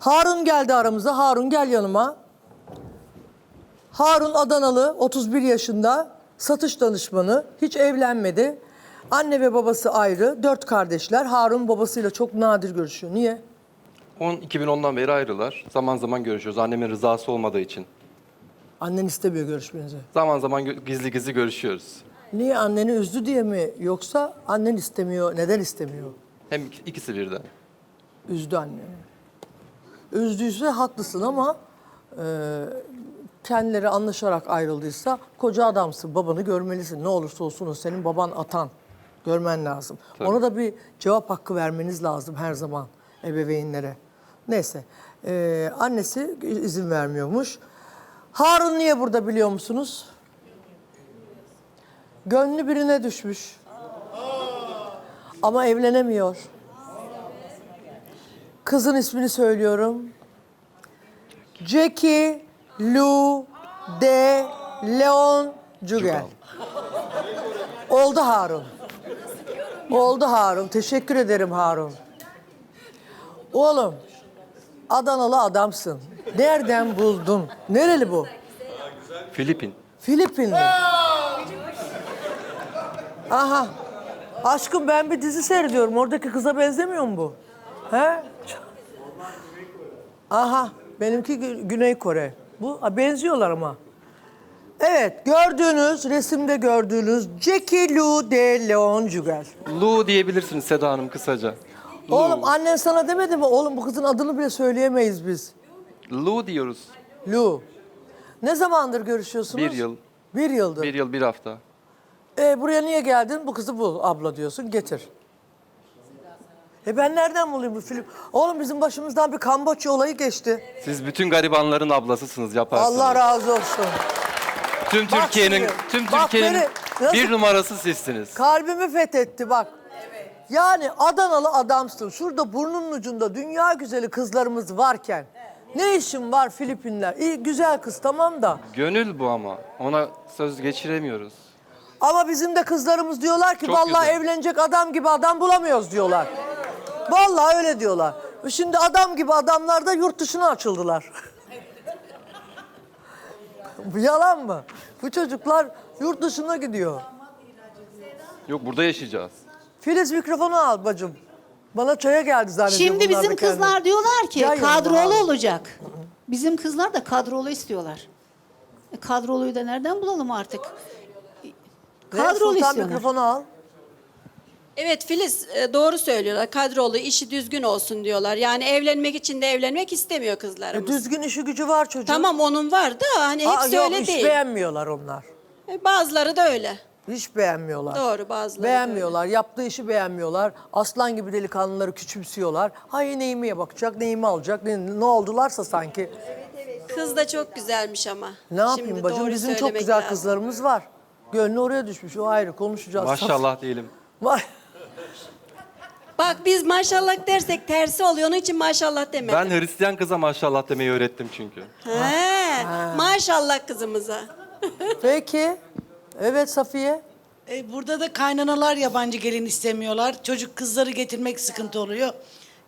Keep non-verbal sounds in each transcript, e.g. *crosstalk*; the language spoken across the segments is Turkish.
Harun geldi aramıza. Harun gel yanıma. Harun Adanalı, 31 yaşında, satış danışmanı, hiç evlenmedi. Anne ve babası ayrı, dört kardeşler. Harun babasıyla çok nadir görüşüyor. Niye? 10 2010'dan beri ayrılar. Zaman zaman görüşüyoruz. Annemin rızası olmadığı için. Annen istemiyor görüşmenizi. Zaman zaman gö- gizli gizli görüşüyoruz. Niye anneni üzdü diye mi yoksa annen istemiyor, neden istemiyor? Hem ik- ikisi birden. Üzdü anneni. Üzdüyse haklısın ama e, kendileri anlaşarak ayrıldıysa koca adamsın, babanı görmelisin. Ne olursa olsun o senin baban atan. Görmen lazım. Tabii. Ona da bir cevap hakkı vermeniz lazım her zaman ebeveynlere. Neyse. e, annesi izin vermiyormuş. Harun niye burada biliyor musunuz? Gönlü birine düşmüş. Ama evlenemiyor. Kızın ismini söylüyorum. Jackie Lou de Leon Cugel. Oldu Harun. Oldu Harun. Teşekkür ederim Harun. Oğlum, Adanalı adamsın. Nereden buldun? Nereli bu? Filipin. Filipinli. Aha. Aşkım ben bir dizi seyrediyorum. Oradaki kıza benzemiyor mu bu? He? Aha. Benimki Gü- Güney Kore. Bu benziyorlar ama. Evet, gördüğünüz, resimde gördüğünüz Jackie Lou de Leon Jugel. Lu diyebilirsiniz Seda Hanım kısaca. Lu. Oğlum annen sana demedi mi? Oğlum bu kızın adını bile söyleyemeyiz biz. Lu diyoruz. Lu. Ne zamandır görüşüyorsunuz? Bir yıl. Bir yıldır. Bir yıl bir hafta. E, buraya niye geldin? Bu kızı bul abla diyorsun getir. E ben nereden bulayım bu film? Oğlum bizim başımızdan bir Kamboçya olayı geçti. Siz bütün garibanların ablasısınız yaparsınız. Allah razı olsun. Tüm Bak Türkiye'nin şimdi, tüm bak Türkiye'nin beni nasıl- bir numarası sizsiniz. Kalbimi fethetti bak. Yani Adanalı adamsın. Şurada burnunun ucunda dünya güzeli kızlarımız varken. Ne işin var Filipinler? İyi güzel kız tamam da. Gönül bu ama. Ona söz geçiremiyoruz. Ama bizim de kızlarımız diyorlar ki Çok vallahi güzel. evlenecek adam gibi adam bulamıyoruz diyorlar. Vallahi öyle diyorlar. Şimdi adam gibi adamlar da yurt dışına açıldılar. Bu yalan mı? Bu çocuklar yurt dışına gidiyor. Yok burada yaşayacağız. Filiz mikrofonu al bacım. Bana çaya geldi zannediyorum. Şimdi bunlar da bizim kendini. kızlar diyorlar ki Yan yana kadrolu olacak. Bizim kızlar da kadrolu istiyorlar. E, kadroluyu da nereden bulalım artık? Ne, Kadrolu Sultan istiyorlar. mikrofonu al. Evet Filiz e, doğru söylüyorlar. Kadrolu işi düzgün olsun diyorlar. Yani evlenmek için de evlenmek istemiyor E, kızlarımız. düzgün işi gücü var çocuğun. Tamam onun var da hani Aa, hepsi yok, öyle hiç değil. beğenmiyorlar onlar. E, Bazıları da öyle. Hiç beğenmiyorlar. Doğru bazıları da Beğenmiyorlar. Yaptığı işi beğenmiyorlar. Aslan gibi delikanlıları küçümsüyorlar. Hay neyime bakacak, neyimi alacak, ne, ne oldularsa sanki. öyle. Kız da çok güzelmiş ama. Ne yapayım Şimdi bacım doğru bizim çok söylemek güzel lazım. kızlarımız var. Gönlü oraya düşmüş o ayrı konuşacağız. Maşallah diyelim. *laughs* Vay. Bak biz maşallah dersek tersi oluyor. Onun için maşallah demedim. Ben Hristiyan kıza maşallah demeyi öğrettim çünkü. He, maşallah kızımıza. *laughs* Peki. Evet Safiye. E, burada da kaynanalar yabancı gelin istemiyorlar. Çocuk kızları getirmek sıkıntı oluyor.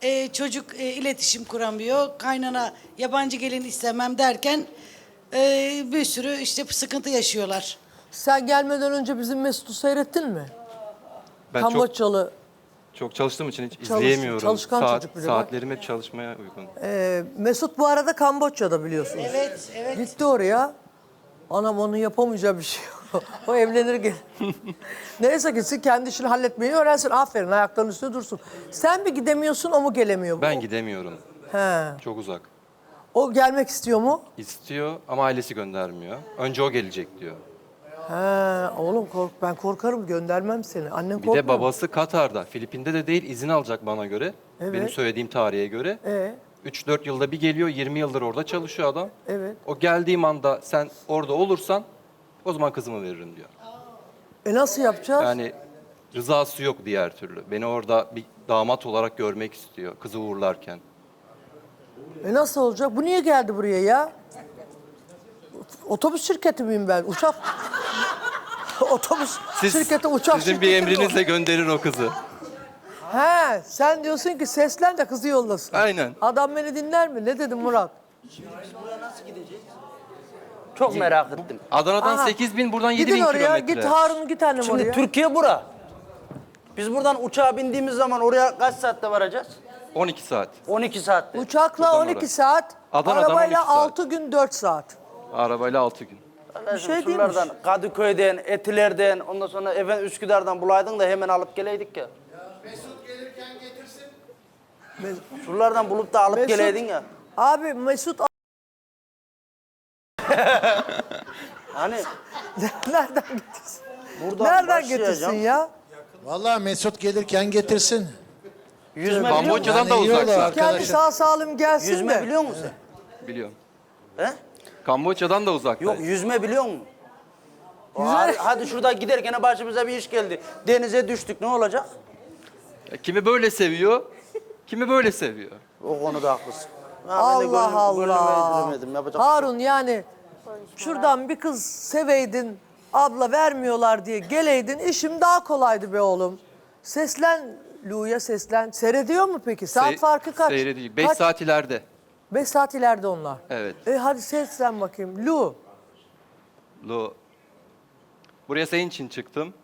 E, çocuk e, iletişim kuramıyor. Kaynana yabancı gelin istemem derken e, bir sürü işte sıkıntı yaşıyorlar. Sen gelmeden önce bizim Mesut'u seyrettin mi? Ben çok, Kamboçyalı. Çok çalıştığım için hiç Çalış- izleyemiyorum. çalışkan Saat, çocuk bir de bak. saatlerim hep çalışmaya uygun. Ee, Mesut bu arada Kamboçya'da biliyorsunuz. Evet, evet. Gitti oraya. Anam onun yapamayacağı bir şey yok. *laughs* o evlenir gel. *laughs* Neyse gitsin kendi işini halletmeyi öğrensin. Aferin ayaklarının üstünde dursun. Sen mi gidemiyorsun o mu gelemiyor? Ben gidemiyorum. He. Çok uzak. O gelmek istiyor mu? İstiyor ama ailesi göndermiyor. Önce o gelecek diyor. He. Oğlum kork ben korkarım göndermem seni. Annen Bir korkmuyor de babası Katar'da. Filipin'de de değil izin alacak bana göre. Evet. Benim söylediğim tarihe göre. Ee? 3-4 yılda bir geliyor, 20 yıldır orada çalışıyor adam. Evet. O geldiğim anda sen orada olursan o zaman kızımı veririm diyor. E nasıl yapacağız? Yani rızası yok diğer türlü. Beni orada bir damat olarak görmek istiyor kızı uğurlarken. E nasıl olacak? Bu niye geldi buraya ya? Otobüs şirketi miyim ben? Uçak. *laughs* Otobüs Siz, şirketi uçak sizin bir şirketi mi? emrinizle gönderir o kızı. He sen diyorsun ki seslen de kızı yollasın. Aynen. Adam beni dinler mi? Ne dedim Murat? Çok merak ettim. Adana'dan Aha. 8 bin buradan 7 Gidin bin oraya. kilometre. Git Harun git annem Şimdi oraya. Türkiye bura. Biz buradan uçağa bindiğimiz zaman oraya kaç saatte varacağız? 12 saat. 12 saatte. Uçakla Buradan 12 oraya. saat. Adana'dan arabayla 12 saat. 6 gün 4 saat. Arabayla 6 gün. Bir şey değilmiş. Şuralardan, Kadıköy'den, Etiler'den, ondan sonra efendim Üsküdar'dan bulaydın da hemen alıp geleydik ya. Şuralardan bulup da alıp Mesut- geleydin ya. Abi Mesut *laughs* Hani *laughs* nereden getirsin? buradan Nereden başlayacağım. getirsin ya? Vallahi Mesut gelirken getirsin. Yüzme biliyor musun? Kamboçya'dan da Yani uzak zaten. Kendi arkadaşlar. sağ salim gelsin Yüzme de. biliyor musun? Biliyorum. He? Kamboçya'dan da uzak. Yok yüzme biliyor musun? O, hadi, hadi şurada giderken başımıza bir iş geldi. Denize düştük ne olacak? Kimi böyle seviyor, kimi böyle seviyor. O konuda haklısın. Ha, ben de Allah gönlüm- gönlüme Allah. yapacak bir şey. Harun yani şuradan bir kız seveydin, abla vermiyorlar diye geleydin işim daha kolaydı be oğlum. Seslen Lu'ya seslen. Seyrediyor mu peki? Saat Se- farkı kaç? Seyredecek. 5 Kaç? saat ileride. 5 saat ileride onlar. Evet. E hadi seslen bakayım. Lu. Lu. Buraya senin için çıktım.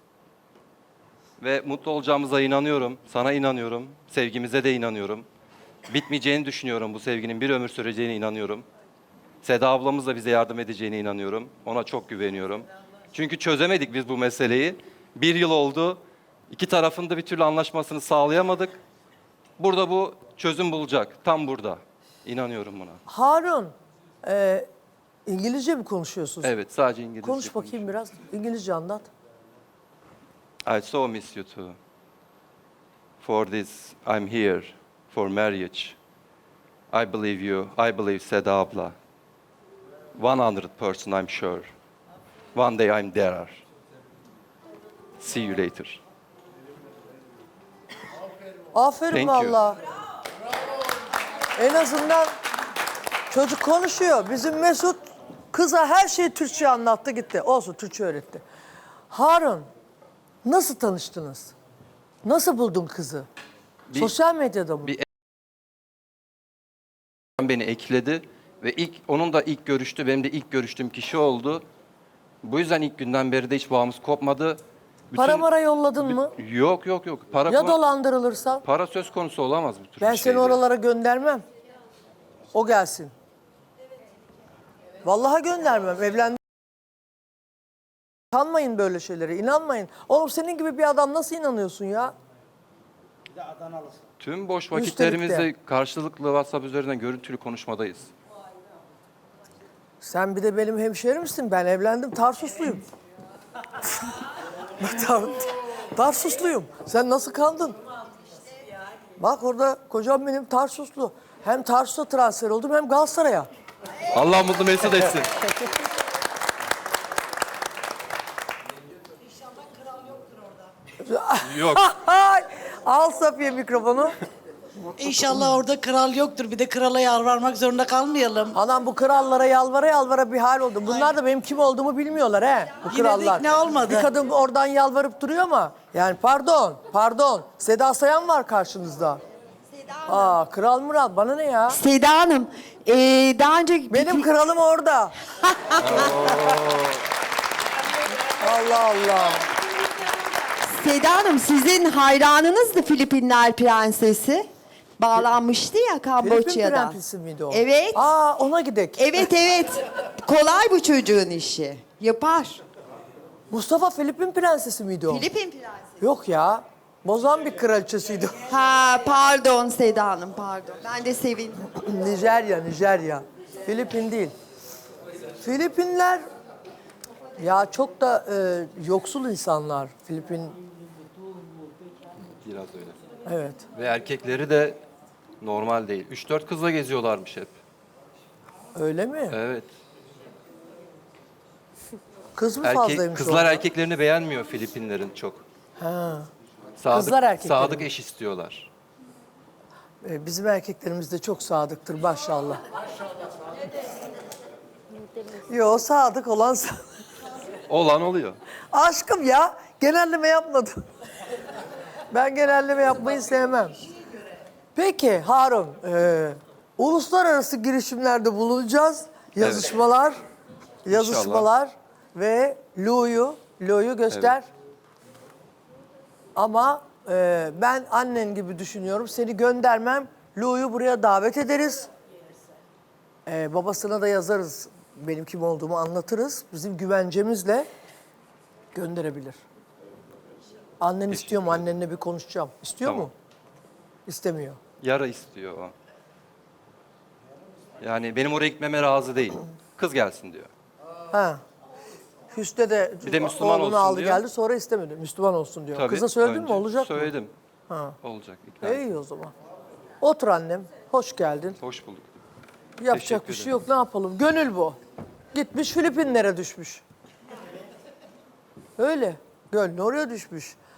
Ve mutlu olacağımıza inanıyorum. Sana inanıyorum. Sevgimize de inanıyorum. Bitmeyeceğini düşünüyorum. Bu sevginin bir ömür süreceğine inanıyorum. Seda ablamız da bize yardım edeceğine inanıyorum. Ona çok güveniyorum. Çünkü çözemedik biz bu meseleyi. Bir yıl oldu. İki tarafın da bir türlü anlaşmasını sağlayamadık. Burada bu çözüm bulacak. Tam burada. İnanıyorum buna. Harun. e, İngilizce mi konuşuyorsunuz? Evet sadece İngilizce. Konuş bakayım biraz. İngilizce anlat. I so miss you too. For this, I'm here for marriage. I believe you. I believe Seda abla. 100% I'm sure. One day I'm there. See you later. Aferin Thank you. valla. En azından çocuk konuşuyor. Bizim Mesut kıza her şeyi Türkçe anlattı gitti. Olsun Türkçe öğretti. Harun nasıl tanıştınız? Nasıl buldun kızı? Bir- Sosyal medyada mı? bir- Beni ekledi ve ilk onun da ilk görüştü, benim de ilk görüştüğüm kişi oldu. Bu yüzden ilk günden beri de hiç bağımız kopmadı. Bütün- Para mara yolladın mı? Yok yok yok. Para Ya dolandırılırsan? para söz konusu olamaz bu tür Ben bir seni şeyde. oralara göndermem. O gelsin. Vallahi göndermem. Evlen Kanmayın böyle şeylere, inanmayın. Oğlum senin gibi bir adam nasıl inanıyorsun ya? Tüm boş Üstelik vakitlerimizde karşılıklı WhatsApp üzerinden görüntülü konuşmadayız. Sen bir de benim hemşehrimsin. Ben evlendim, Tarsusluyum. *laughs* Tarsusluyum. Sen nasıl kandın? Bak orada kocam benim Tarsuslu. Hem Tarsus'a transfer oldum hem Galatasaray'a. Allah mutlu mesut *laughs* etsin. Yok. *laughs* Al Safiye mikrofonu. İnşallah orada kral yoktur. Bir de krala yalvarmak zorunda kalmayalım. Anam bu krallara yalvara yalvara bir hal oldu. Bunlar da benim kim olduğumu bilmiyorlar he. Bu Yine de krallar. ikna olmadı. Bir kadın oradan yalvarıp duruyor ama. Yani pardon, pardon. Seda Sayan var karşınızda. Aa, kral mural bana ne ya? Seda Hanım, eee, daha önce Benim kralım orada. *laughs* Allah Allah. Seda Hanım sizin hayranınızdı Filipinler prensesi. Bağlanmıştı ya Filipin Kamboçya'dan. prensi miydi o? Evet. Aa ona gidek. Evet evet. Kolay bu çocuğun işi. Yapar. Mustafa Filipin prensesi miydi o? Filipin prensi. Yok ya. Mozambik kraliçesiydi. *laughs* Ha pardon Seda Hanım pardon. Ben de sevindim. Nijerya, Nijerya. Filipin değil. Filipinler ya çok da e, yoksul insanlar. Filipin Biraz öyle. evet. Ve erkekleri de normal değil. 3-4 kızla geziyorlarmış hep. Öyle mi? Evet. Kız mı Erkek, fazlaymış kızlar orada? erkeklerini beğenmiyor Filipinlerin çok. Ha. Sadık, Kızlar erkeklerini. Sadık eş istiyorlar. E, bizim erkeklerimiz de çok sadıktır maşallah. Yo sadık olan sadık. Olan oluyor. Aşkım ya genelleme yapmadım. Ben genelleme yapmayı sevmem. Peki Harun, e, uluslararası girişimlerde bulunacağız. Yazışmalar, yazışmalar ve Lu'yu, Lu'yu göster. Ama e, ben annen gibi düşünüyorum. Seni göndermem. Lu'yu buraya davet ederiz. E, babasına da yazarız. Benim kim olduğumu anlatırız. Bizim güvencemizle gönderebilir. Annen istiyor mu? Annenle bir konuşacağım. İstiyor Tamam. mu? İstemiyor. Yara istiyor o. Yani benim oraya gitmeme razı değil. Kız gelsin diyor. Ha. Hüsnü de, Bir de Müslüman oğlunu olsun aldı diyor. geldi sonra istemedi. Müslüman olsun diyor. Tabii, Kıza söyledin mi önce olacak mı? Söyledim. Ha. Olacak. ikna E, ettim. iyi o zaman. Otur annem. Hoş geldin. Hoş bulduk. Yapacak Teşekkür bir şey yok. Ne yapalım? Gönül bu. Gitmiş Filipinlere düşmüş. Öyle. Gönlü oraya düşmüş.